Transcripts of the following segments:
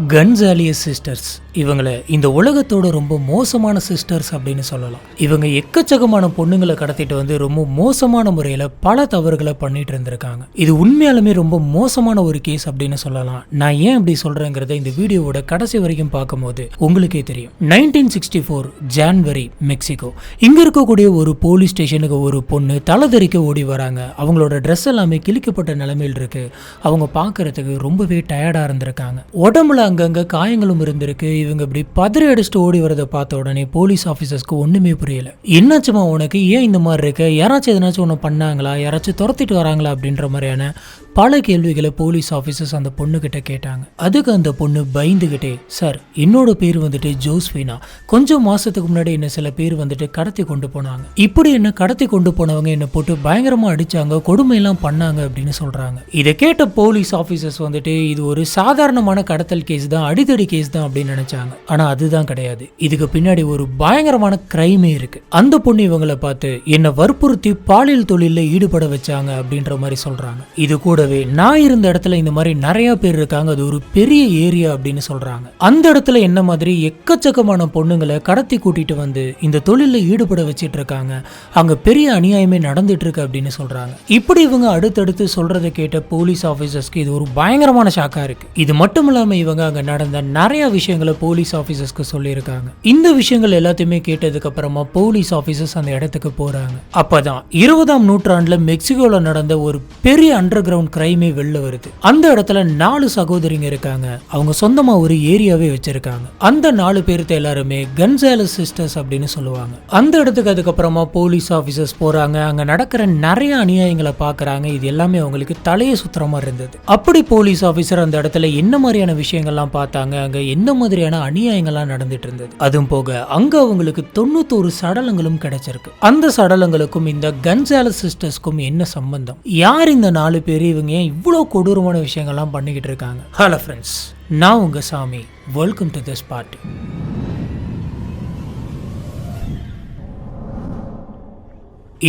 கன்சாலியஸ் sisters இவங்களை இந்த உலகத்தோட ரொம்ப மோசமான சிஸ்டர்ஸ் அப்படின்னு சொல்லலாம். இவங்க எக்கச்சக்கமான பொண்ணுங்களை கடத்திட்டு வந்து ரொம்ப மோசமான முறையில் பல தவறுகளை பண்ணிட்டு இருந்திருக்காங்க. இது உண்மையாலுமே ரொம்ப மோசமான ஒரு கேஸ் அப்படின்னு சொல்லலாம். நான் ஏன் அப்படி சொல்றேங்கிறத இந்த வீடியோவோட கடைசி வரைக்கும் பார்க்கும்போது உங்களுக்கே தெரியும். Nineteen sixty four January Mexico இங்க இருக்கக்கூடிய ஒரு போலீஸ் ஸ்டேஷனுக்கு ஒரு பொண்ணு தலைதறிக்க ஓடி வராங்க. அவங்களோட ட்ரெஸ் எல்லாமே கிழிக்கப்பட்ட நிலைமையில் இருக்கு. அவங்க பார்க்கறதுக்கு ரொம்பவே டயர்டாக இருந்திருக்காங்க. உடம்புல அங்கங்கே காயங்களும் இருந்திருக்கு. இவங்க இப்படி பதறி அடிச்சுட்டு ஓடி வரதை பார்த்த உடனே போலீஸ் ஆஃபீஸர்ஸ்க்கு ஒன்றுமே புரியல. என்னாச்சுமா உனக்கு? ஏன் இந்த மாதிரி இருக்க? யாராச்சும் எதனாச்சும் ஒன்று பண்ணாங்களா? யாராச்சும் துரத்திட்டு வராங்களா? அப்படின்ற மாதிரியான பல கேள்விகளை போலீஸ் ஆஃபீஸர்ஸ் அந்த பொண்ணுக்கிட்ட கேட்டாங்க. அதுக்கு அந்த பொண்ணு பயந்துகிட்டே சார் என்னோட பேர் வந்துட்டு ஜோஸ்வினா கொஞ்சம் மாசத்துக்கு முன்னாடி என்ன சில பேர் வந்துட்டு கடத்தி கொண்டு போனாங்க. இப்படி என்ன கடத்தி கொண்டு போனவங்க என்ன போட்டு பயங்கரமா அடிச்சாங்க கொடுமையெல்லாம் பண்ணாங்க அப்படின்னு சொல்றாங்க. இதை கேட்ட போலீஸ் ஆஃபீஸர்ஸ் வந்துட்டு இது ஒரு சாதாரணமான கடத்தல் கேஸ் தான் அடிதடி கேஸ் தான் அப்படின்னு நினைச்சாங்க. ஆனா அதுதான் கிடையாது. இதுக்கு பின்னாடி ஒரு பயங்கரமான கிரைமே இருக்கு. அந்த பொண்ணு இவங்களை பார்த்து என்னை வற்புறுத்தி பாலியல் தொழிலில் ஈடுபட வச்சாங்க அப்படின்ற மாதிரி சொல்றாங்க. இது கூட கூடவே நான் இருந்த இடத்துல இந்த மாதிரி நிறைய பேர் இருக்காங்க. அது ஒரு பெரிய ஏரியா அப்படின்னு சொல்றாங்க. அந்த இடத்துல என்ன மாதிரி எக்கச்சக்கமான பொண்ணுங்களை கடத்தி கூட்டிட்டு வந்து இந்த தொழிலில் ஈடுபட வச்சிட்டு இருக்காங்க. அங்க பெரிய அநியாயமே நடந்துட்டு இருக்கு அப்படின்னு சொல்றாங்க. இப்படி இவங்க அடுத்தடுத்து சொல்றதை கேட்ட போலீஸ் ஆஃபீஸர்ஸ்க்கு இது ஒரு பயங்கரமான ஷாக்கா இருக்கு. இது மட்டும் இல்லாம இவங்க அங்க நடந்த நிறைய விஷயங்களை போலீஸ் ஆஃபீஸர்ஸ்க்கு சொல்லியிருக்காங்க. இந்த விஷயங்கள் எல்லாத்தையுமே கேட்டதுக்கு அப்புறமா போலீஸ் ஆஃபீஸர்ஸ் அந்த இடத்துக்கு போறாங்க. அப்பதான் இருபதாம் நூற்றாண்டுல மெக்சிகோல நடந்த ஒரு பெரிய அண்டர் கிரவுண்ட் கிரைமே வெளில வருது. அந்த இடத்துல நாலு சகோதரிங்க இருக்காங்க. அவங்க சொந்தமா ஒரு ஏரியாவே வச்சிருக்காங்க. அந்த நாலு பேர்த்த எல்லாருமே கன்சாலஸ் சிஸ்டர்ஸ் அப்படின்னு சொல்லுவாங்க. அந்த இடத்துக்கு அதுக்கப்புறமா போலீஸ் ஆஃபீஸர்ஸ் போறாங்க. அங்க நடக்கிற நிறைய அநியாயங்களை பாக்குறாங்க. இது எல்லாமே அவங்களுக்கு தலையை சுத்துற மாதிரி இருந்தது. அப்படி போலீஸ் ஆஃபீஸர் அந்த இடத்துல என்ன மாதிரியான விஷயங்கள்லாம் பார்த்தாங்க? அங்க என்ன மாதிரியான அநியாயங்கள்லாம் நடந்துட்டு இருந்தது? அதுவும் போக அங்க அவங்களுக்கு தொண்ணூத்தோரு சடலங்களும் கிடைச்சிருக்கு. அந்த சடலங்களுக்கும் இந்த கன்சாலஸ் சிஸ்டர்ஸ்க்கும் என்ன சம்பந்தம்? யார் இந்த நாலு பேர்? இவங்க ஏன் இவ்வளோ கொடூரமான விஷயங்கள்லாம் பண்ணிக்கிட்டு இருக்காங்க? ஹலோ ஃப்ரெண்ட்ஸ் நான் உங்க சாமி. வெல்கம் டு திஸ் பார்ட்டி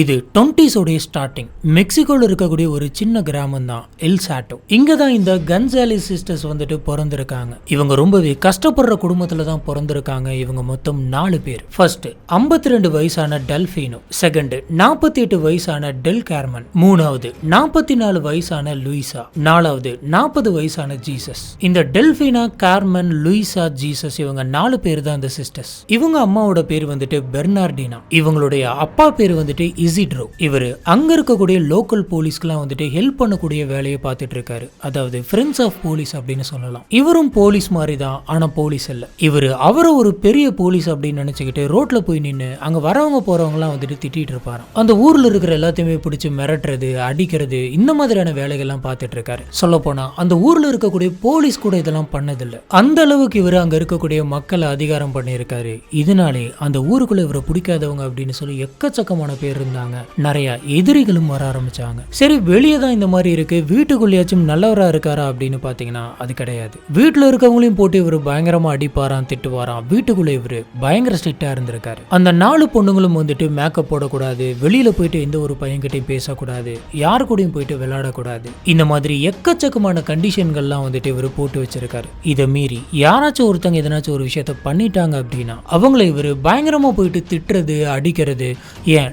இது டுவெண்ட்டிஸோடைய ஸ்டார்டிங் மெக்சிகோவில் இருக்கக்கூடிய ஒரு சின்ன கிராமம் தான் எல் சாட்டோ இங்கே தான் இந்த கன்சாலி சிஸ்டர்ஸ் வந்துட்டு பிறந்திருக்காங்க. இவங்க ரொம்பவே கஷ்டப்படுற குடும்பத்தில் தான் பிறந்திருக்காங்க. இவங்க மொத்தம் நாலு பேர். ஃபர்ஸ்ட் ஐம்பத்தி ரெண்டு வயசான டெல்ஃபீனோ செகண்டு நாற்பத்தி எட்டு வயசான டெல் கேர்மன் மூணாவது நாற்பத்தி நாலு வயசான லூயிசா நாலாவது நாற்பது வயசான ஜீசஸ் இந்த டெல்ஃபீனா கேர்மன் லூயிசா ஜீசஸ் இவங்க நாலு பேர் தான் இந்த சிஸ்டர்ஸ் இவங்க அம்மாவோட பேர் வந்துட்டு பெர்னார்டினா இவங்களுடைய அப்பா பேர் வந்துட்டு இசிட்ரோ. இவர் அங்கே இருக்கக்கூடிய லோக்கல் போலீஸ்க்குலாம் வந்துட்டு ஹெல்ப் பண்ணக்கூடிய வேலையை பார்த்துட்டு இருக்காரு அதாவது ஃப்ரெண்ட்ஸ் ஆஃப் போலீஸ் அப்படின்னு சொல்லலாம். இவரும் போலீஸ் மாதிரி தான் ஆனால் போலீஸ் இல்லை. இவர் அவரை ஒரு பெரிய போலீஸ் அப்படின்னு நினச்சிக்கிட்டு ரோட்டில் போய் நின்று அங்கே வரவங்க போகிறவங்கலாம் வந்துட்டு திட்டிகிட்டு இருப்பாராம் அந்த ஊரில் இருக்கிற எல்லாத்தையுமே பிடிச்சி மிரட்டுறது அடிக்கிறது இந்த மாதிரியான வேலைகள்லாம் பார்த்துட்டு இருக்காரு சொல்லப்போனால் அந்த ஊரில் இருக்கக்கூடிய போலீஸ் கூட இதெல்லாம் பண்ணதில்லை. அந்த அளவுக்கு இவர் அங்கே இருக்கக்கூடிய மக்களை அதிகாரம் பண்ணியிருக்காரு. இதனாலே அந்த ஊருக்குள்ளே இவரை பிடிக்காதவங்க அப்படின்னு சொல்லி எக்கச்சக்கமான பேர் இருந்தாங்க நிறைய எதிரிகளும் வர ஆரம்பிச்சாங்க. சரி வெளியே தான் இந்த மாதிரி இருக்கு. வீட்டுக்குள்ளேயாச்சும் நல்லவரா இருக்காரா அப்படின்னு பாத்தீங்கன்னா அது கிடையாது. வீட்டுல இருக்கவங்களையும் போட்டு இவர் பயங்கரமா அடிப்பாராம் திட்டுவாராம். வீட்டுக்குள்ள இவரு பயங்கர ஸ்ட்ரிக்டா இருந்திருக்காரு. அந்த நாலு பொண்ணுங்களும் வந்துட்டு மேக்கப் போடக்கூடாது. வெளியில போயிட்டு எந்த ஒரு பையன்கிட்டயும் பேசக்கூடாது. யார் கூடயும் போயிட்டு விளையாடக்கூடாது. இந்த மாதிரி எக்கச்சக்கமான கண்டிஷன்கள்லாம் வந்துட்டு இவர் போட்டு வச்சிருக்காரு. இதை மீறி யாராச்சும் ஒருத்தங்க எதனாச்சும் ஒரு விஷயத்த பண்ணிட்டாங்க அப்படின்னா அவங்கள இவர் பயங்கரமா போயிட்டு திட்டுறது அடிக்கிறது ஏன்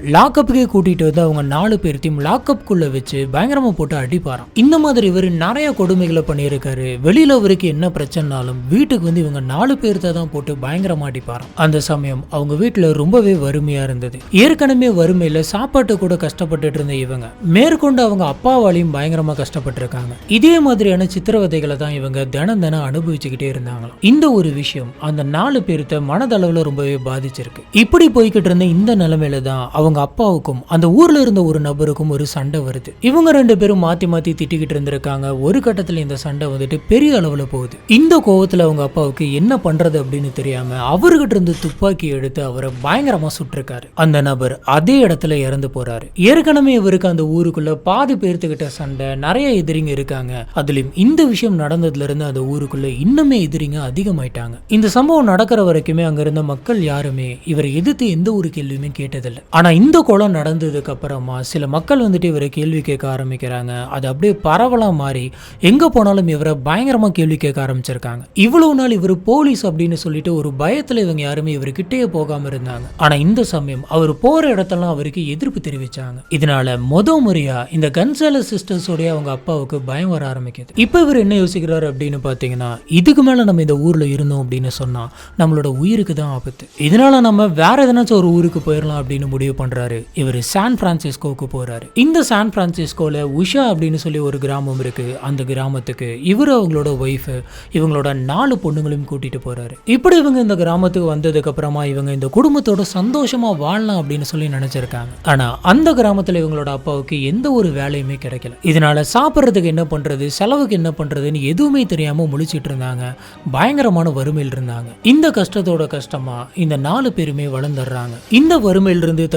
லாக்கப்புக்கே கூட்டிட்டு வந்து அவங்க நாலு பேர்த்தையும் லாக்கப்புக்குள்ள வச்சு பயங்கரமா போட்டு அடிப்பாராம். இந்த மாதிரி இவர் நிறைய கொடுமைகளை பண்ணியிருக்காரு. வெளியில இவருக்கு என்ன பிரச்சனைனாலும் வீட்டுக்கு வந்து இவங்க நாலு பேர்த்த தான் போட்டு பயங்கரமா அடிப்பாராம். அந்த சமயம் அவங்க வீட்டுல ரொம்பவே வறுமையா இருந்தது. ஏற்கனவே வறுமையில சாப்பாட்டு கூட கஷ்டப்பட்டுட்டு இருந்த இவங்க மேற்கொண்டு அவங்க அப்பாவாலையும் பயங்கரமா கஷ்டப்பட்டிருக்காங்க. இதே மாதிரியான சித்திரவதைகளை தான் இவங்க தினம் தினம் அனுபவிச்சுக்கிட்டே இருந்தாங்களாம். இந்த ஒரு விஷயம் அந்த நாலு பேர்த்த மனதளவுல ரொம்பவே பாதிச்சிருக்கு. இப்படி போய்கிட்டு இருந்த இந்த நிலைமையில தான் அவங்க அப்பா அப்பாவுக்கும் அந்த ஊரில் இருந்த ஒரு நபருக்கும் ஒரு சண்டை வருது. இவங்க ரெண்டு பேரும் மாத்தி மாத்தி திட்டிக்கிட்டு இருந்திருக்காங்க. ஒரு கட்டத்தில் இந்த சண்டை வந்துட்டு பெரிய அளவுல போகுது. இந்த கோவத்தில் அவங்க அப்பாவுக்கு என்ன பண்றது அப்படின்னு தெரியாம அவர்கிட்ட இருந்து துப்பாக்கி எடுத்து அவரை பயங்கரமா சுட்டிருக்காரு. அந்த நபர் அதே இடத்துல இறந்து போறாரு. ஏற்கனவே இவருக்கு அந்த ஊருக்குள்ள பாதி பேர்த்துக்கிட்ட சண்டை நிறைய எதிரிங்க இருக்காங்க. அதுலயும் இந்த விஷயம் நடந்ததுல இருந்து அந்த ஊருக்குள்ள இன்னுமே எதிரிங்க அதிகமாயிட்டாங்க. இந்த சம்பவம் நடக்கிற வரைக்குமே அங்க இருந்த மக்கள் யாருமே இவரை எதிர்த்து எந்த ஒரு கேள்வியுமே கேட்டதில்லை. ஆனா இந்த கொலை கொலை நடந்ததுக்கப்புறமா சில மக்கள் வந்துட்டு இவரை கேள்வி கேட்க ஆரம்பிக்கிறாங்க. அது அப்படியே பரவலாக மாறி எங்கே போனாலும் இவரை பயங்கரமாக கேள்வி கேட்க ஆரம்பிச்சிருக்காங்க. இவ்வளோ நாள் இவர் போலீஸ் அப்படின்னு சொல்லிட்டு ஒரு பயத்தில் இவங்க யாருமே இவர்கிட்டயே போகாமல் இருந்தாங்க. ஆனால் இந்த சமயம் அவர் போகிற இடத்தெல்லாம் அவருக்கு எதிர்ப்பு தெரிவித்தாங்க இதனால முத முறையாக இந்த கன்சால சிஸ்டர்ஸோடைய அவங்க அப்பாவுக்கு பயம் வர ஆரம்பிக்குது. இப்போ இவர் என்ன யோசிக்கிறாரு அப்படின்னு பார்த்தீங்கன்னா இதுக்கு மேலே நம்ம இந்த ஊரில் இருந்தோம் அப்படின்னு சொன்னால் நம்மளோட உயிருக்கு தான் ஆபத்து. இதனால நம்ம வேற எதனாச்சும் ஒரு ஊருக்கு போயிடலாம் அப்படின்னு முடிவு பண்ணுறாரு இவர் சான் பிரான்சிஸ்கோவுக்கு போகிறாரு இந்த சான் பிரான்சிஸ்கோவில் உஷா அப்படின்னு சொல்லி ஒரு கிராமம் இருக்குது அந்த கிராமத்துக்கு இவர் அவங்களோட ஒய்ஃபு இவங்களோட நாலு பொண்ணுங்களையும் கூட்டிகிட்டு போகிறாரு இப்படி இவங்க இந்த கிராமத்துக்கு வந்ததுக்கப்புறமா இவங்க இந்த குடும்பத்தோட சந்தோஷமாக வாழலாம் அப்படின்னு சொல்லி நினச்சிருக்காங்க. ஆனால் அந்த கிராமத்தில் இவங்களோட அப்பாவுக்கு எந்த ஒரு வேலையுமே கிடைக்கல. இதனால் சாப்பிட்றதுக்கு என்ன பண்ணுறது செலவுக்கு என்ன பண்ணுறதுன்னு எதுவுமே தெரியாமல் முழிச்சிட்டு இருந்தாங்க. பயங்கரமான வறுமையில் இருந்தாங்க. இந்த கஷ்டத்தோட கஷ்டமாக இந்த நாலு பேருமே வளர்ந்துடுறாங்க. இந்த வறுமையிலிருந்து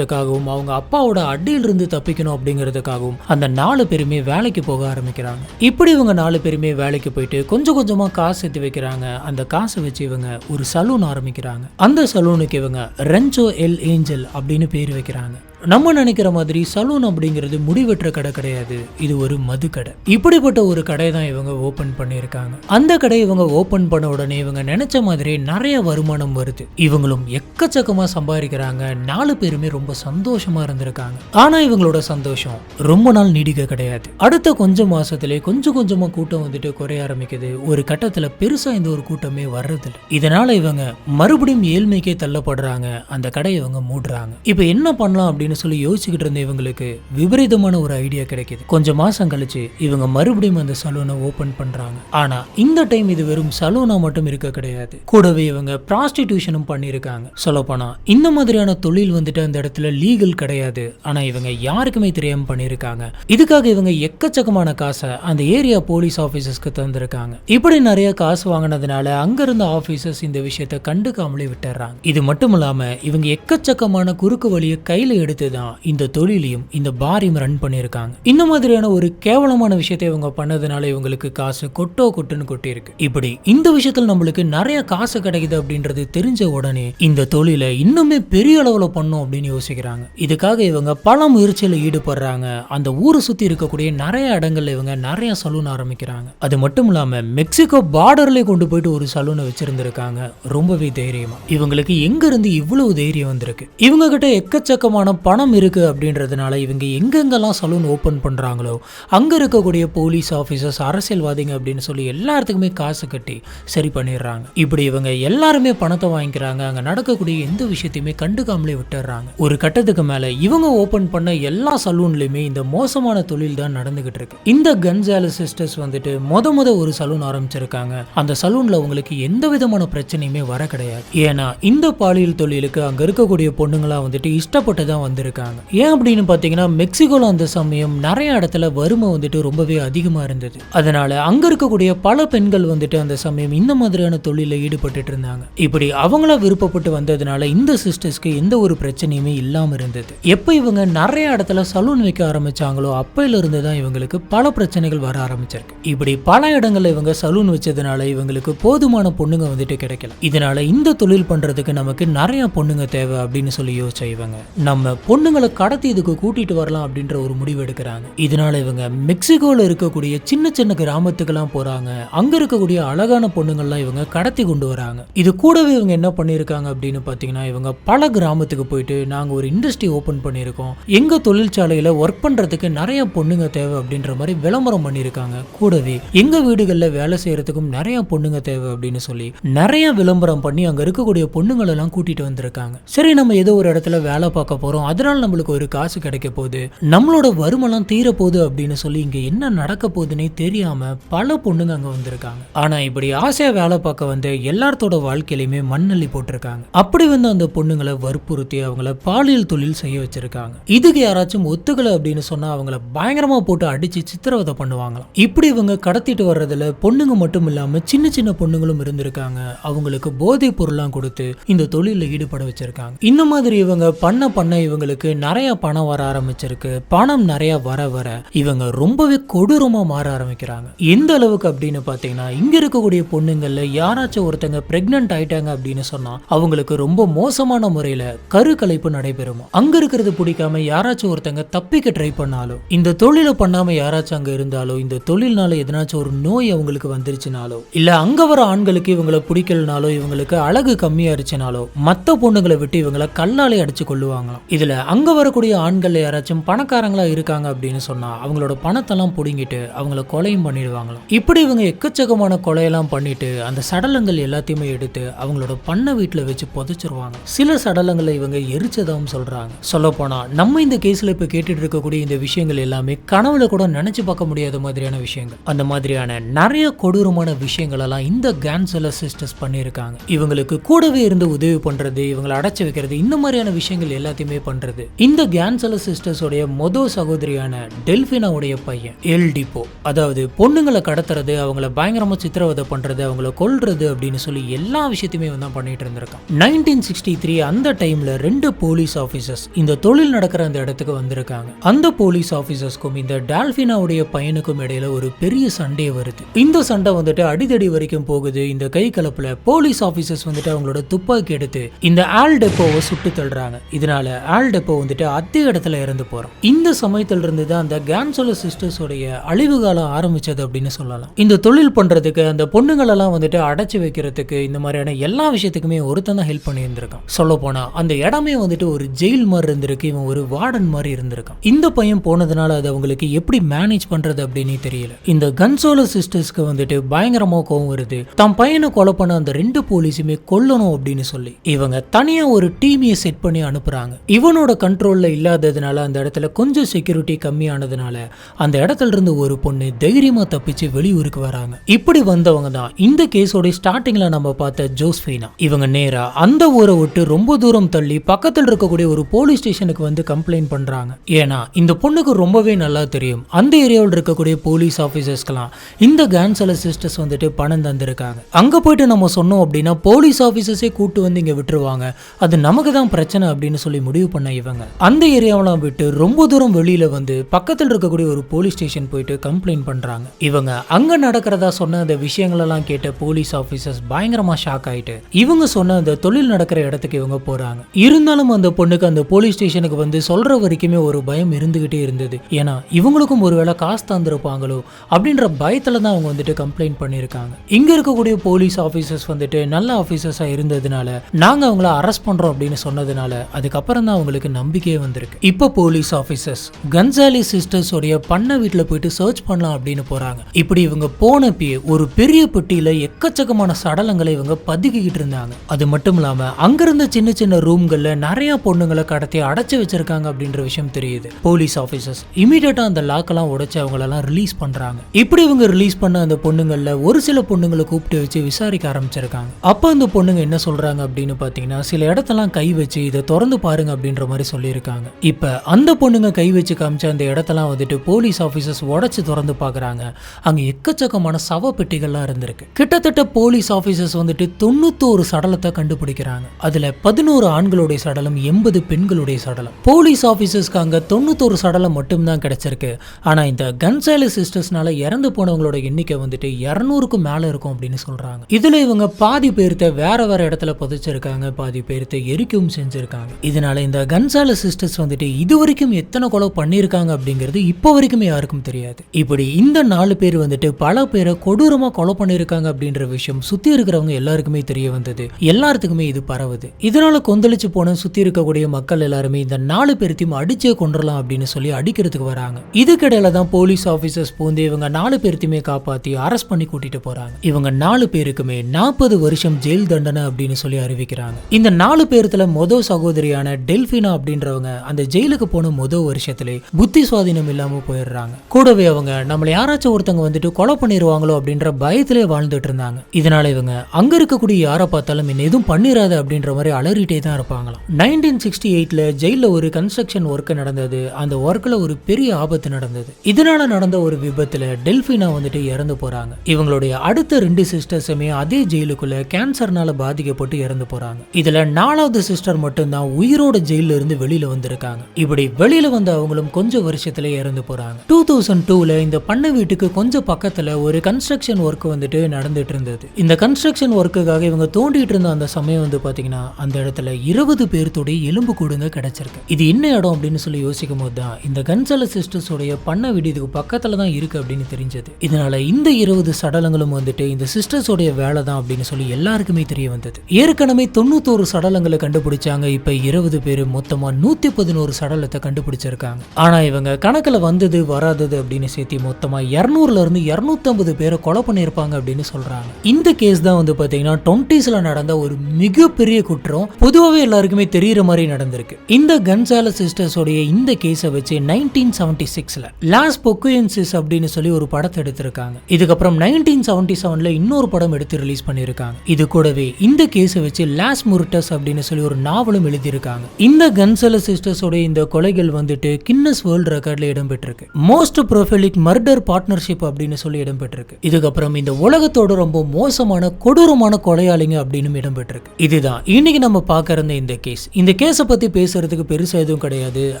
தப்பிக்கிறதுக்காகவும் அவங்க அப்பாவோட அடியிலிருந்து தப்பிக்கணும் அப்படிங்கிறதுக்காகவும் அந்த நாலு பேருமே வேலைக்கு போக ஆரம்பிக்கிறாங்க. இப்படி இவங்க நாலு பேருமே வேலைக்கு போயிட்டு கொஞ்சம் கொஞ்சமா காசு சேர்த்து வைக்கிறாங்க. அந்த காசை வச்சு இவங்க ஒரு சலூன் ஆரம்பிக்கிறாங்க. அந்த சலூனுக்கு இவங்க ரெஞ்சோ எல் ஏஞ்சல் அப்படின்னு பேர் வைக்கிறாங்க. நம்ம நினைக்கிற மாதிரி சலூன் அப்படிங்கிறது முடிவெற்ற கடை கிடையாது. இது ஒரு மது கடை. இப்படிப்பட்ட ஒரு கடை தான் இவங்க ஓபன் பண்ணியிருக்காங்க. அந்த கடை இவங்க ஓபன் பண்ண உடனே இவங்க நினைச்ச மாதிரி நிறைய வருமானம் வருது. இவங்களும் எக்கச்சக்கமா சம்பாதிக்கிறாங்க. நாலு பேருமே ரொம்ப சந்தோஷமா இருந்திருக்காங்க. ஆனா இவங்களோட சந்தோஷம் ரொம்ப நாள் நீடிக்க கிடையாது. அடுத்த கொஞ்சம் மாசத்திலே கொஞ்சம் கொஞ்சமா கூட்டம் வந்துட்டு குறைய ஆரம்பிக்குது. ஒரு கட்டத்துல பெருசா இந்த ஒரு கூட்டமே வர்றதில்லை. இதனால இவங்க மறுபடியும் ஏழ்மைக்கே தள்ளப்படுறாங்க. அந்த கடையை இவங்க மூடுறாங்க. இப்போ என்ன பண்ணலாம் அப்படின்னு சொல்லி யோசிச்சுக்கிட்டு இருந்த இவங்களுக்கு விபரீதமான ஒரு ஐடியா கிடைக்குது. கொஞ்சம் மாசம் கழிச்சு இவங்க மறுபடியும் அந்த சலூனை ஓபன் பண்றாங்க. ஆனா இந்த டைம் இது வெறும் சலூனா மட்டும் இருக்க கிடையாது. கூடவே இவங்க ப்ராஸ்டிடியூஷனும் பண்ணியிருக்காங்க சொல்லப்போனா இந்த மாதிரியான தொழில் வந்துட்டு அந்த இடத்துல லீகல் கிடையாது. ஆனா இவங்க யாருக்குமே தெரியாம பண்ணியிருக்காங்க இதுக்காக இவங்க எக்கச்சக்கமான காசை அந்த ஏரியா போலீஸ் ஆபீசர்ஸ்க்கு தந்திருக்காங்க. இப்படி நிறைய காசு வாங்கினதுனால அங்க இருந்த ஆபீசர்ஸ் இந்த விஷயத்தை கண்டுக்காமலே விட்டுறாங்க. இது மட்டும் இல்லாம இவங்க எக்கச்சக்கமான குறுக்கு வழியை கையில எடுத்து தான் இந்த தொழிலையும் இந்த பாரையும் ரன் பண்ணியிருக்காங்க. இந்த மாதிரியான ஒரு கேவலமான விஷயத்தை இவங்க பண்ணதுனால இவங்களுக்கு காசு கொட்டோ கொட்டுன்னு கொட்டி இருக்கு இப்படி இந்த விஷயத்தில் நம்மளுக்கு நிறைய காசு கிடைக்குது அப்படின்றது தெரிஞ்ச உடனே இந்த தொழிலை இன்னுமே பெரிய அளவில் பண்ணும் அப்படின்னு யோசிக்கிறாங்க. இதுக்காக இவங்க பல முயற்சியில் ஈடுபடுறாங்க. அந்த ஊரை சுற்றி இருக்கக்கூடிய நிறைய இடங்கள்ல இவங்க நிறைய சலூன் ஆரம்பிக்கிறாங்க. அது மட்டும் இல்லாமல் மெக்சிகோ பார்டர்லேயே கொண்டு போயிட்டு ஒரு சலூனை வச்சிருந்திருக்காங்க. ரொம்பவே தைரியமா. இவங்களுக்கு எங்க இருந்து இவ்வளவு தைரியம் வந்திருக்கு? இவங்க கிட்ட எக்கச்சக்கமான பணம் இருக்குது அப்படின்றதுனால இவங்க எங்கெங்கெல்லாம் சலூன் ஓப்பன் பண்ணுறாங்களோ அங்கே இருக்கக்கூடிய போலீஸ் ஆஃபீஸர்ஸ் அரசியல்வாதிங்க அப்படின்னு சொல்லி எல்லாத்துக்குமே காசு கட்டி சரி பண்ணிடுறாங்க. இப்படி இவங்க எல்லாருமே பணத்தை வாங்கிக்கிறாங்க. அங்கே நடக்கக்கூடிய எந்த விஷயத்தையுமே கண்டுக்காமலே விட்டுறாங்க ஒரு கட்டத்துக்கு மேலே இவங்க ஓப்பன் பண்ண எல்லா சலூன்லேயுமே இந்த மோசமான தொழில் தான் நடந்துகிட்டு இருக்கு. இந்த கன்சால சிஸ்டர்ஸ் வந்துட்டு மொத முத ஒரு சலூன் ஆரம்பிச்சிருக்காங்க. அந்த சலூன்ல உங்களுக்கு எந்த விதமான பிரச்சனையுமே வர கிடையாது. ஏன்னா இந்த பாலியல் தொழிலுக்கு அங்க இருக்கக்கூடிய பொண்ணுங்களா வந்துட்டு இஷ்டப்பட்டு தான் வந்து வந்திருக்காங்க. ஏன் அப்படின்னு பார்த்தீங்கன்னா மெக்சிகோல அந்த சமயம் நிறைய இடத்துல வறுமை வந்துட்டு ரொம்பவே அதிகமாக இருந்தது. அதனால அங்க இருக்கக்கூடிய பல பெண்கள் வந்துட்டு அந்த சமயம் இந்த மாதிரியான தொழிலில் ஈடுபட்டு இருந்தாங்க. இப்படி அவங்களா விருப்பப்பட்டு வந்ததுனால இந்த சிஸ்டர்ஸ்க்கு எந்த ஒரு பிரச்சனையுமே இல்லாமல் இருந்தது. எப்போ இவங்க நிறைய இடத்துல சலூன் வைக்க ஆரம்பிச்சாங்களோ அப்பையில இருந்து தான் இவங்களுக்கு பல பிரச்சனைகள் வர ஆரம்பிச்சிருக்கு. இப்படி பல இடங்களில் இவங்க சலூன் வச்சதுனால இவங்களுக்கு போதுமான பொண்ணுங்க வந்துட்டு கிடைக்கல. இதனால இந்த தொழில் பண்றதுக்கு நமக்கு நிறைய பொண்ணுங்க தேவை அப்படின்னு சொல்லி யோசிச்ச இவங்க. நம்ம பொண்ணுங்களை கடத்தி இதுக்கு கூட்டிட்டு வரலாம் அப்படின்ற ஒரு முடிவு எடுக்கிறாங்க. இதனால இவங்க மெக்சிகோல இருக்கக்கூடிய சின்ன சின்ன கிராமத்துக்கெல்லாம் போறாங்க. அங்க இருக்கக்கூடிய அழகான பொண்ணுங்கள்லாம் இவங்க கடத்தி கொண்டு வராங்க. இது கூடவே இவங்க என்ன பண்ணியிருக்காங்க அப்படின்னு பார்த்தீங்கன்னா இவங்க பல கிராமத்துக்கு போயிட்டு நாங்கள் ஒரு இண்டஸ்ட்ரி ஓப்பன் பண்ணியிருக்கோம். எங்கள் தொழிற்சாலையில் ஒர்க் பண்ணுறதுக்கு நிறைய பொண்ணுங்க தேவை அப்படின்ற மாதிரி விளம்பரம் பண்ணியிருக்காங்க. கூடவே எங்கள் வீடுகளில் வேலை செய்கிறதுக்கும் நிறைய பொண்ணுங்க தேவை அப்படின்னு சொல்லி நிறைய விளம்பரம் பண்ணி அங்கே இருக்கக்கூடிய பொண்ணுங்களெல்லாம் கூட்டிகிட்டு வந்திருக்காங்க. சரி நம்ம ஏதோ ஒரு இடத்துல வேலை பார்க்க போகிறோம் அதனால் நம்மளுக்கு ஒரு காசு கிடைக்க போகுது. நம்மளோட வருமெல்லாம் தீரப்போகுது அப்படின்னு சொல்லி இங்கே என்ன நடக்க போகுதுன்னே தெரியாமல் பல பொண்ணுங்க அங்கே வந்திருக்காங்க. ஆனால் இப்படி ஆசையாக வேலை பார்க்க வந்து எல்லாத்தோட வாழ்க்கையிலையுமே மண்ணள்ளி போட்டிருக்காங்க. அப்படி வந்து அந்த பொண்ணுங்களை வற்புறுத்தி அவங்கள பாலியல் தொழில் செய்ய வச்சிருக்காங்க. இதுக்கு யாராச்சும் ஒத்துக்கலை அப்படின்னு சொன்னால் அவங்கள பயங்கரமாக போட்டு அடிச்சு சித்திரவதை பண்ணுவாங்களாம். இப்படி இவங்க கடத்திட்டு வர்றதுல பொண்ணுங்க மட்டும் இல்லாமல் சின்ன சின்ன பொண்ணுங்களும் இருந்திருக்காங்க. அவங்களுக்கு போதைப் பொருள்லாம் கொடுத்து இந்த தொழிலில் ஈடுபட வச்சிருக்காங்க. இந்த மாதிரி இவங்க பண்ண பண்ண இவங்க இவங்களுக்கு நிறைய பணம் வர ஆரம்பிச்சிருக்கு. பணம் நிறைய வர வர இவங்க ரொம்பவே கொடூரமா மாற ஆரம்பிக்கிறாங்க. எந்த அளவுக்கு அப்படின்னு பாத்தீங்கன்னா இங்க இருக்கக்கூடிய பொண்ணுங்கள்ல யாராச்சும் ஒருத்தங்க பிரெக்னன்ட் ஆயிட்டாங்க அப்படின்னு சொன்னா அவங்களுக்கு ரொம்ப மோசமான முறையில கரு கலைப்பு நடைபெறும்? அங்க இருக்கிறது பிடிக்காம யாராச்சும் ஒருத்தங்க தப்பிக்க ட்ரை பண்ணாலும் இந்த தொழிலை பண்ணாம யாராச்சும் அங்க இருந்தாலோ இந்த தொழில்னால எதனாச்சும் ஒரு நோய் அவங்களுக்கு வந்துருச்சுனாலோ இல்ல அங்க வர ஆண்களுக்கு இவங்களை பிடிக்கலனாலோ இவங்களுக்கு அழகு கம்மியா இருச்சுனாலோ மத்த பொண்ணுங்களை விட்டு இவங்களை கல்லாலே அடிச்சு கொள்ளுவாங்களாம் இதுல அங்க வரக்கூடிய ஆண்கள் யாராச்சும் பணக்காரங்களாக இருக்காங்க அப்படின்னு சொன்னால் அவங்களோட பணத்தெல்லாம் பிடுங்கிட்டு அவங்கள கொலையும் பண்ணிடுவாங்களாம். இப்படி இவங்க எக்கச்சக்கமான கொலையெல்லாம் பண்ணிட்டு அந்த சடலங்கள் எல்லாத்தையுமே எடுத்து அவங்களோட பண்ண வீட்டில் வச்சு புதைச்சிருவாங்க. சில சடலங்களை இவங்க எரிச்சதாகவும் சொல்கிறாங்க சொல்லப்போனால் நம்ம இந்த கேஸில் இப்போ கேட்டுட்டு இருக்கக்கூடிய இந்த விஷயங்கள் எல்லாமே கனவுல கூட நினச்சி பார்க்க முடியாத மாதிரியான விஷயங்கள். அந்த மாதிரியான நிறைய கொடூரமான விஷயங்களெல்லாம் இந்த கேன்சல சிஸ்டர்ஸ் பண்ணியிருக்காங்க. இவங்களுக்கு கூடவே இருந்து உதவி பண்ணுறது இவங்களை அடைச்சி வைக்கிறது இந்த மாதிரியான விஷயங்கள் எல்லாத்தையுமே பண்ணுறது இந்த கேன்சல சிஸ்டர்ஸோடைய மொத சகோதரியான டெல்பினாவுடைய பையன் எல் டிப்போ அதாவது பொண்ணுங்களை கடத்துறது அவங்கள பயங்கரமாக சித்திரவதை பண்றது அவங்கள கொல்றது அப்படின்னு சொல்லி எல்லா விஷயத்தையுமே வந்து பண்ணிட்டு இருந்திருக்கான். நைன்டீன் சிக்ஸ்டி த்ரீ அந்த டைம்ல ரெண்டு போலீஸ் ஆஃபீஸர்ஸ் இந்த தொழில் நடக்கிற அந்த இடத்துக்கு வந்திருக்காங்க. அந்த போலீஸ் ஆஃபீஸர்ஸ்க்கும் இந்த டால்பினாவுடைய பையனுக்கும் இடையில ஒரு பெரிய சண்டே வருது. இந்த சண்டை வந்துட்டு அடிதடி வரைக்கும் போகுது. இந்த கை கலப்புல போலீஸ் ஆஃபீஸர்ஸ் வந்துட்டு அவங்களோட துப்பாக்கி எடுத்து இந்த ஆல் டெப்போவை சுட்டு தள்ளுறாங்க. இதனால ஆல் டெப்போ வந்துட்டு அதே இடத்துல இறந்து போறோம். இந்த சமயத்தில் இருந்து தான் அந்த கேன்சோல சிஸ்டர்ஸோடைய அழிவு காலம் ஆரம்பிச்சது அப்படின்னு சொல்லலாம். இந்த தொழில் பண்றதுக்கு அந்த பொண்ணுங்களெல்லாம் வந்துட்டு அடைச்சு வைக்கிறதுக்கு இந்த மாதிரியான எல்லா விஷயத்துக்குமே ஒருத்தன் தான் ஹெல்ப் பண்ணி இருந்திருக்கான் சொல்ல போனா அந்த இடமே வந்துட்டு ஒரு ஜெயில் மாதிரி இருந்திருக்கு இவன் ஒரு வார்டன் மாதிரி இருந்திருக்கான். இந்த பையன் போனதுனால அது அவங்களுக்கு எப்படி மேனேஜ் பண்றது அப்படின்னு தெரியல. இந்த கன்சோல சிஸ்டர்ஸ்க்கு வந்துட்டு பயங்கரமா கோவம் வருது. தன் பையனை கொலை பண்ண அந்த ரெண்டு போலீஸுமே கொல்லணும் அப்படின்னு சொல்லி. இவங்க தனியா ஒரு டீமையை செட் பண்ணி அனுப்புறாங்க. இவனோட கண்ட்ரோலில் இல்லாததுனால அந்த இடத்துல கொஞ்சம் செக்யூரிட்டி கம்மியானதுனால அந்த இடத்துல இருந்து ஒரு பொண்ணு தைரியமா தப்பிச்சு வெளியூருக்கு வராங்க. இப்படி வந்தவங்க தான் இந்த கேஸோட ஸ்டார்டிங்ல நம்ம பார்த்த ஜோஸ்ஃபீனா. இவங்க நேரா அந்த ஊரை விட்டு ரொம்ப தூரம் தள்ளி பக்கத்தில் இருக்கக்கூடிய ஒரு போலீஸ் ஸ்டேஷனுக்கு வந்து கம்ப்ளைண்ட் பண்றாங்க. ஏன்னா இந்த பொண்ணுக்கு ரொம்பவே நல்லா தெரியும். அந்த ஏரியாவில் இருக்கக்கூடிய போலீஸ் ஆஃபீஸர்ஸ்க்கெல்லாம் இந்த கேன்சல சிஸ்டர்ஸ் வந்துட்டு பணம் தந்திருக்காங்க. அங்க போயிட்டு நம்ம சொன்னோம் அப்படின்னா போலீஸ் ஆஃபீஸர்ஸே கூட்டு வந்து இங்க விட்டுருவாங்க. அது நமக்கு தான் பிரச்சனை அப்படின்னு சொல்லி முடிவு பண்ண இவங்க. அந்த ஏரியாவெல்லாம் விட்டு ரொம்ப தூரம் வெளியில வந்து பக்கத்தில் இருக்கக்கூடிய ஒரு போலீஸ் ஸ்டேஷன் போயிட்டு கம்ப்ளைண்ட் பண்றாங்க. இவங்க அங்க நடக்கிறதா சொன்ன அந்த விஷயங்களெல்லாம் கேட்ட போலீஸ் ஆஃபீஸர்ஸ் பயங்கரமா ஷாக் ஆயிட்டு இவங்க சொன்ன அந்த தொழில் நடக்கிற இடத்துக்கு இவங்க போறாங்க. இருந்தாலும் அந்த பொண்ணுக்கு அந்த போலீஸ் ஸ்டேஷனுக்கு வந்து சொல்ற வரைக்குமே ஒரு பயம் இருந்துகிட்டே இருந்தது. ஏன்னா இவங்களுக்கும் ஒருவேளை காசு தந்திருப்பாங்களோ அப்படின்ற பயத்துல தான் அவங்க வந்துட்டு கம்ப்ளைண்ட் பண்ணியிருக்காங்க. இங்க இருக்கக்கூடிய போலீஸ் ஆஃபீஸர்ஸ் வந்துட்டு நல்ல ஆஃபீஸர்ஸா இருந்ததுனால நாங்க அவங்கள அரெஸ்ட் பண்றோம் அப்படின்னு சொன்னதுனால அதுக்கப்புறம் தான் அவங்களுக்கு நம்பிக்கையே வந்திருக்கு. இப்போ போலீஸ் ஆஃபீஸர்ஸ் கன்சாலி சிஸ்டர்ஸ் உடைய பண்ண வீட்டில் போயிட்டு சர்ச் பண்ணலாம் அப்படின்னு போறாங்க. இப்படி இவங்க போனப்பயே ஒரு பெரிய பெட்டியில எக்கச்சக்கமான சடலங்களை இவங்க பதுக்கிக்கிட்டு இருந்தாங்க. அது மட்டும் இல்லாம அங்க இருந்த சின்ன சின்ன ரூம்கள்ல நிறைய பொண்ணுங்களை கடத்தி அடைச்சு வச்சிருக்காங்க அப்படின்ற விஷயம் தெரியுது. போலீஸ் ஆஃபீஸர்ஸ் இமீடியட்டா அந்த லாக்கெல்லாம் உடைச்சு அவங்களெல்லாம் ரிலீஸ் பண்றாங்க. இப்படி இவங்க ரிலீஸ் பண்ண அந்த பொண்ணுங்கள்ல ஒரு சில பொண்ணுங்களை கூப்பிட்டு வச்சு விசாரிக்க ஆரம்பிச்சிருக்காங்க. அப்ப அந்த பொண்ணுங்க என்ன சொல்றாங்க அப்படின்னு பாத்தீங்கன்னா சில இடத்தெல்லாம் கை வச்சு இதை திறந்து பாருங்க அப்படின்ற மாதிரி சொல்லியிருக்காங்க. இப்போ அந்த பொண்ணுங்க கை வச்சு காமிச்ச அந்த இடத்தெல்லாம் வந்துட்டு போலீஸ் ஆஃபீஸர்ஸ் உடைச்சு திறந்து பார்க்குறாங்க அங்க எக்கச்சக்கமான சவ பெட்டிகள்லாம் இருந்திருக்கு. கிட்டத்தட்ட போலீஸ் ஆஃபீஸர்ஸ் வந்துட்டு தொண்ணூத்தோரு சடலத்தை கண்டுபிடிக்கிறாங்க. அதுல பதினோரு ஆண்களுடைய சடலம் எண்பது பெண்களுடைய சடலம். போலீஸ் ஆஃபீஸர்ஸ்க்கு அங்கே தொண்ணூத்தோரு சடலம் மட்டும்தான் கிடைச்சிருக்கு. ஆனா இந்த கன்சைல சிஸ்டர்ஸ்னால இறந்து போனவங்களோட எண்ணிக்கை வந்துட்டு இரநூறுக்கும் மேலே இருக்கும் அப்படின்னு சொல்றாங்க. இதுல இவங்க பாதி பேர்த்த வேற வேற இடத்துல புதைச்சிருக்காங்க பாதி பேர்த்த எரிக்கவும் செஞ்சுருக்காங்க. இதனால இந்த கன்சால சிஸ்டர்ஸ் வந்துட்டு இது வரைக்கும் எத்தனை கொலை பண்ணியிருக்காங்க அப்படிங்கிறது இப்போ வரைக்கும் யாருக்கும் தெரியாது. இப்படி இந்த நாலு பேர் வந்துட்டு பல பேரை கொடூரமா கொலை பண்ணியிருக்காங்க அப்படின்ற விஷயம் சுத்தி இருக்கிறவங்க எல்லாருக்குமே தெரிய வந்தது. எல்லாத்துக்குமே இது பரவுது. இதனால கொந்தளிச்சு போன சுத்தி இருக்கக்கூடிய மக்கள் எல்லாருமே இந்த நாலு பேர்த்தையும் அடிச்சே கொண்டுடலாம் அப்படின்னு சொல்லி அடிக்கிறதுக்கு வராங்க. இதுக்கிடையில தான் போலீஸ் ஆஃபீஸர்ஸ் பூந்து இவங்க நாலு பேர்த்தையுமே காப்பாத்தி அரெஸ்ட் பண்ணி கூட்டிட்டு போறாங்க. இவங்க நாலு பேருக்குமே நாற்பது வருஷம் ஜெயில் தண்டனை அப்படின்னு சொல்லி அறிவிக்கிறாங்க. இந்த நாலு பேர்த்துல மொதல் சகோதரியான டெல்ஃபி டெல்பினா அப்படின்றவங்க அந்த ஜெயிலுக்கு போன முதல் வருஷத்திலே புத்தி சுவாதீனம் இல்லாம போயிடுறாங்க. கூடவே அவங்க நம்மள யாராச்சும் ஒருத்தங்க வந்துட்டு கொலை பண்ணிடுவாங்களோ அப்படின்ற பயத்திலே வாழ்ந்துட்டு இருந்தாங்க. இதனால இவங்க அங்க இருக்கக்கூடிய யாரை பார்த்தாலும் என்ன எதுவும் பண்ணிராத அப்படின்ற மாதிரி அலறிட்டே தான் இருப்பாங்களாம். நைன்டீன் சிக்ஸ்டி எயிட்ல ஜெயில ஒரு கன்ஸ்ட்ரக்ஷன் ஒர்க் நடந்தது. அந்த ஒர்க்ல ஒரு பெரிய ஆபத்து நடந்தது. இதனால நடந்த ஒரு விபத்துல டெல்பினா வந்துட்டு இறந்து போறாங்க. இவங்களுடைய அடுத்த ரெண்டு சிஸ்டர்ஸுமே அதே ஜெயிலுக்குள்ள கேன்சர்னால பாதிக்கப்பட்டு இறந்து போறாங்க. இதுல நாலாவது சிஸ்டர் மட்டும்தான் உயிரோட ஜெயில இருந்து வெளியில வந்திருக்காங்க. இப்படி வெளியில வந்த அவங்களும் கொஞ்சம் வருஷத்துல இறந்து போறாங்க. டூ தௌசண்ட் டூல இந்த பண்ணை வீட்டுக்கு கொஞ்சம் பக்கத்துல ஒரு கன்ஸ்ட்ரக்ஷன் ஒர்க் வந்துட்டு நடந்துட்டு இருந்தது. இந்த கன்ஸ்ட்ரக்ஷன் ஒர்க்குக்காக இவங்க தோண்டிட்டு இருந்த அந்த சமயம் வந்து பாத்தீங்கன்னா அந்த இடத்துல இருபது பேர்த்துடைய எலும்பு கூடுங்க கிடைச்சிருக்கு. இது என்ன இடம் அப்படின்னு சொல்லி யோசிக்கும் போது தான் இந்த கன்சல சிஸ்டர்ஸ் உடைய பண்ணை வீடு இதுக்கு பக்கத்துல தான் இருக்கு அப்படின்னு தெரிஞ்சது. இதனால இந்த இருபது சடலங்களும் வந்துட்டு இந்த சிஸ்டர்ஸ் உடைய வேலை தான் அப்படின்னு சொல்லி எல்லாருக்குமே தெரிய வந்தது. ஏற்கனவே தொண்ணூத்தோரு சடலங்களை கண்டுபிடிச்சாங்க. இப்ப இருபது பேர் மொத்தமாக நூத்தி பதினோரு சடலத்தை கண்டுபிடிச்சிருக்காங்க. ஆனா இவங்க கணக்குல வந்தது வராதது அப்படின்னு சேர்த்து மொத்தமாக இருநூறுல இருந்து இருநூத்தம்பது பேரை கொலை பண்ணியிருப்பாங்க அப்படின்னு சொல்றாங்க. இந்த கேஸ் தான் வந்து பார்த்தீங்கன்னா டுவெண்ட்டிஸ்ல நடந்த ஒரு மிகப்பெரிய குற்றம் பொதுவாகவே எல்லாருக்குமே தெரிகிற மாதிரி நடந்திருக்கு. இந்த கன்சால சிஸ்டர்ஸோடைய இந்த கேஸை வச்சு நைன்டீன் செவன்டி சிக்ஸ்ல லாஸ் பொக்குயன்சிஸ் அப்படின்னு சொல்லி ஒரு படத்தை எடுத்திருக்காங்க. இதுக்கப்புறம் நைன்டீன் செவன்டி செவன்ல இன்னொரு படம் எடுத்து ரிலீஸ் பண்ணியிருக்காங்க. இது கூடவே இந்த கேஸை வச்சு லாஸ் முருட்டஸ் அப்படின்னு சொல்லி ஒரு நாவலும் எழுதியிருக்காங்க. இந்த கன்சல சிஸ்டர்ஸோட இந்த கொலைகள் வந்துட்டு கின்னஸ் வேர்ல்டு ரெக்கார்ட்ல இடம்பெற்றிருக்கு. மோஸ்ட் ப்ரொஃபலிக் மர்டர் பார்ட்னர்ஷிப் அப்படின்னு சொல்லி இடம்பெற்றிருக்கு. இதுக்கப்புறம் இந்த உலகத்தோட ரொம்ப மோசமான கொடூரமான கொலையாளிங்க அப்படின்னு இடம்பெற்றிருக்கு. இதுதான். இன்னைக்கு நம்ம பார்க்க இந்த கேஸ் இந்த கேஸை பத்தி பேசுறதுக்கு பெருசா எதுவும் கிடையாது.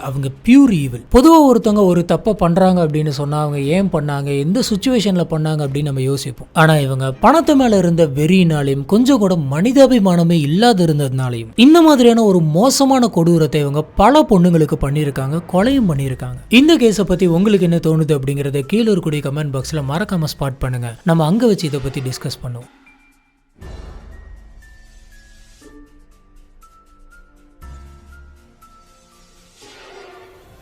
அவங்க பியூர் ஈவில் பொதுவா ஒருத்தவங்க ஒரு தப்பை பண்றாங்க அப்படின்னு சொன்னா அவங்க ஏன் பண்ணாங்க எந்த சுச்சுவேஷன்ல பண்ணாங்க அப்படின்னு நம்ம யோசிப்போம். ஆனா இவங்க பணத்து மேல இருந்த வெறியினாலையும் கொஞ்சம் கூட மனிதாபிமானமே இல்லாத இருந்ததுனாலையும் இந்த மாதிரியான ஒரு மோசமான கொடூரத்தை இவங்க பல பொண்ணுங்களுக்கு பண்ணியிருக்காங்க கொலையும் பண்ணியிருக்காங்க. இந்த கேஸை பத்தி உங்களுக்கு என்ன தோணுது அப்படிங்கறத கீழே இருக்கக்கூடிய கமெண்ட் பாக்ஸ்ல மறக்காம ஸ்பாட் பண்ணுங்க. நம்ம அங்க வச்சு இதை பத்தி டிஸ்கஸ் பண்ணுவோம்.